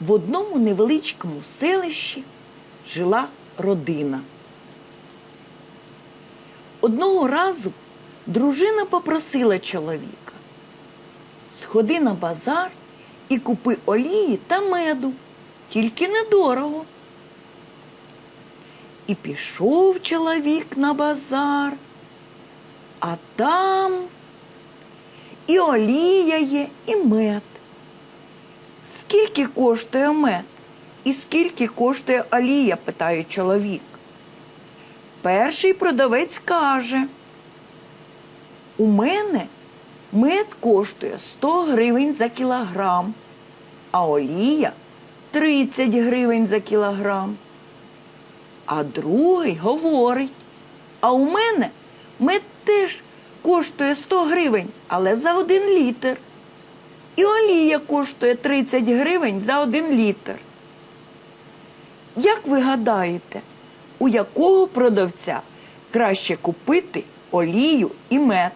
В одному невеличкому селищі жила родина. Одного разу дружина попросила чоловіка: сходи на базар і купи олії та меду, тільки недорого. І пішов чоловік на базар, а там і олія є, і мед. Скільки коштує мед? І скільки коштує олія? питає чоловік. Перший продавець каже, у мене мед коштує 100 гривень за кілограм, а олія 30 гривень за кілограм. А другий говорить, а у мене мед теж коштує 100 гривень, але за один літр. І олія коштує 30 гривень за один літр. Як ви гадаєте, у якого продавця краще купити олію і мед?